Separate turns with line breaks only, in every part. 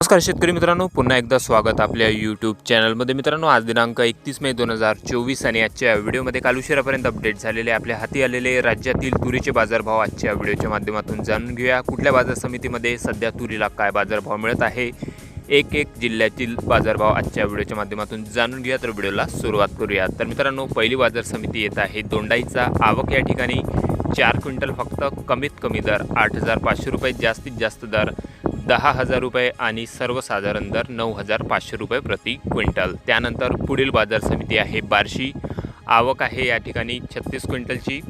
नमस्कार शेतकरी मित्रांनो पुन्हा एकदा स्वागत आपल्या यूट्यूब चॅनलमध्ये मित्रांनो आज दिनांक एकतीस मे दोन हजार चोवीस आणि आजच्या व्हिडिओमध्ये काल उशिरापर्यंत अपडेट झालेले आपल्या हाती आलेले राज्यातील तुरीचे बाजारभाव आजच्या व्हिडिओच्या माध्यमातून जाणून घेऊया. कुठल्या बाजार समितीमध्ये सध्या तुरीला काय बाजारभाव मिळत आहे? एक एक जिल्ह्यातील बाजारभाव आजच्या व्हिडिओच्या माध्यमातून जाणून घेऊया. तर व्हिडिओला सुरुवात करूया. तर मित्रांनो पहिली बाजार समिती येत आहे दोंडाईचा. आवक या ठिकाणी चार क्विंटल फक्त कमीत कमी दर आठ हजार पाचशे रुपये जास्तीत जास्त दर. दहा हजार रुपये आणि सर्वसाधारण दर नऊ हजार पाचशे रुपये प्रति क्विंटल. त्यानंतर पुढील बाजार समिती आहे बार्शी. आवक आहे या ठिकाणी छत्तीस क्विंटलची.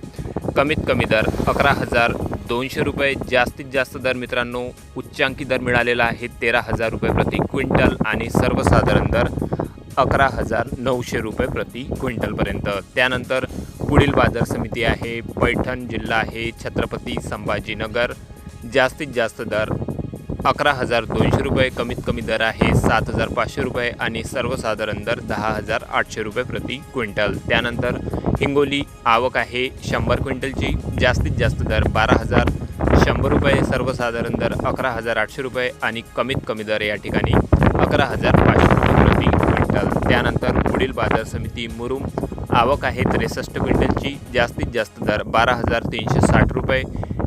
कमीत कमी दर अकरा हजार दोनशे रुपये. जास्तीत जास्त दर मित्रांनो उच्चांकी दर मिळालेला आहे तेरा हजार रुपये प्रति क्विंटल आणि सर्वसाधारण दर अकरा हजार नऊशे रुपये प्रति क्विंटलपर्यंत. त्यानंतर पुढील बाजार समिती आहे पैठण जिल्हा आहे छत्रपती संभाजीनगर. जास्तीत जास्त दर अकरा हजार दोनशे रुपये कमीत कमी दर आहे सात हजार पाचशे रुपये आणि सर्वसाधारण दर दहा हजार आठशे रुपये प्रति क्विंटल. त्यानंतर हिंगोली आवक आहे शंभर क्विंटलची जास्तीत जास्त दर बारा हजार शंभर रुपये सर्वसाधारण दर अकरा हजार आठशे रुपये आणि कमीत कमी दर या ठिकाणी अकरा हजार पाचशे रुपये प्रति क्विंटल. त्यानंतर पुढील बाजार समिती मुरुम आवक आहे त्रेसष्ट क्विंटलची जास्तीत जास्त दर बारा हजार तीनशे साठ रुपये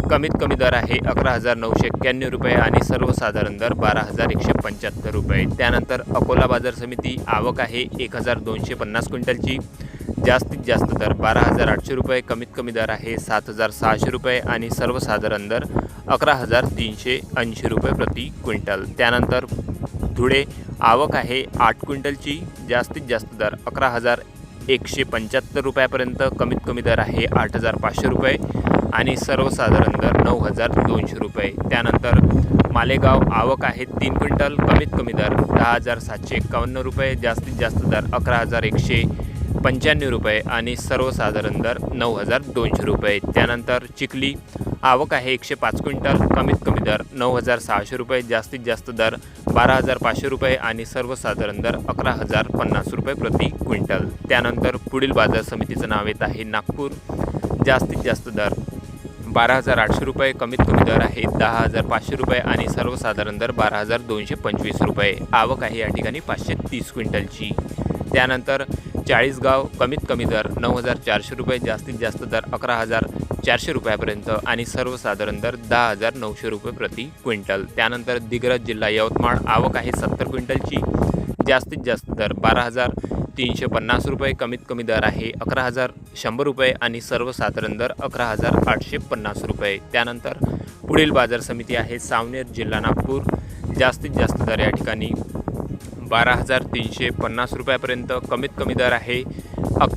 कमीत कमी दर आहे अकरा हजार नऊशे एक्क्याण्णव रुपये आणि सर्वसाधारण दर बारा हजार एकशे पंच्याहत्तर रुपये. त्यानंतर अकोला बाजार समिती आवक आहे एक हजार दोनशे पन्नास क्विंटलची. जास्तीत जास्त दर बारा हजार आठशे रुपये कमीत कमी दर आहे सात हजार सहाशे रुपये आणि सर्वसाधारण दर अकरा हजार तीनशे ऐंशी रुपये प्रति क्विंटल. त्यानंतर धुळे आवक आहे आठ क्विंटलची. जास्तीत जास्त दर अकरा हजार एकशे पंच्याहत्तर रुपयापर्यंत कमीत कमी दर आहे आठ हजार पाचशे रुपये. आणि सर्वसाधारण दर नऊ हजार दोनशे रुपये. त्यानंतर मालेगाव आवक आहे तीन क्विंटल कमीत कमी दर दहा हजार सातशे एक्कावन्न रुपये जास्तीत जास्त दर अकरा हजार एकशे पंच्याण्णव रुपये आणि सर्वसाधारण दर नऊ हजार दोनशे रुपये. त्यानंतर चिखली आवक आहे एकशे पाच क्विंटल कमीत कमी दर नऊ हजार सहाशे रुपये जास्तीत जास्त दर बारा हजार पाचशे रुपये आणि सर्वसाधारण दर अकरा हजार पन्नास रुपये प्रति क्विंटल. त्यानंतर पुढील बाजार समितीचं नाव येत आहे नागपूर. जास्तीत जास्त दर बारा हजार आठशे रुपये कमीत कमी दर आहे दहा हजार पाचशे रुपये आणि सर्वसाधारण दर बारा हजार दोनशे पंचवीस रुपये. आवक आहे या ठिकाणी पाचशे तीस क्विंटलची. त्यानंतर चाळीसगाव कमीत कमी दर नऊ हजार चारशे रुपये जास्तीत जास्त दर अकरा हजार चारशे रुपयापर्यंत आणि सर्वसाधारण दर दहा हजार नऊशे रुपये प्रति क्विंटल. त्यानंतर दिग्रज जिल्हा यवतमाळ आवक आहे सत्तर क्विंटलची. जास्तीत जास्त दर बारा हजार तीनशे पन्नास रुपये कमीत कमी दर आहे अकरा हजार शंभर रुपये आणि सर्वसाधारण दर अकरा हजार आठशे पन्नास रुपये. त्यानंतर पुढील बाजार समिती आहे सावनेर जिल्हा नागपूर. जास्तीत जास्त दर या ठिकाणी बारा हजार तीनशे पन्नास रुपयापर्यंत कमीत कमी दर आहे अक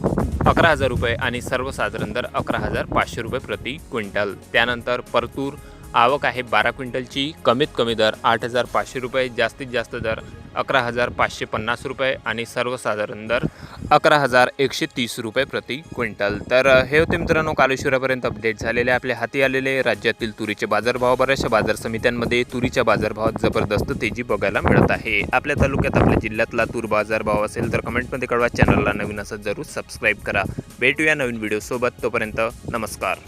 अकरा हजार रुपये आणि सर्वसाधारण दर अकरा हजार पाचशे रुपये प्रति क्विंटल. त्यानंतर परतूर आवक आहे बारा क्विंटलची. कमीत कमी दर आठ हजार पाचशे रुपये जास्तीत जास्त दर अकरा हजार पाचशे पन्नास रुपये आणि सर्वसाधारण दर अकरा हजार एकशे तीस रुपये प्रति क्विंटल. तर हे होते मित्रांनो कालेश्वरापर्यंत अपडेट झालेले आपल्या हाती आलेले. राज्यातील तुरीचे बाजारभाव बऱ्याचशा बाजार समित्यांमध्ये तुरीच्या बाजारभावात जबरदस्त तेजी बघायला मिळत आहे. आपल्या तालुक्यात आपल्या जिल्ह्यातला तूर बाजारभाव असेल तर कमेंटमध्ये कळवा. चॅनलला नवीन असं जरूर सबस्क्राईब करा. भेटूया नवीन व्हिडिओसोबत तोपर्यंत नमस्कार.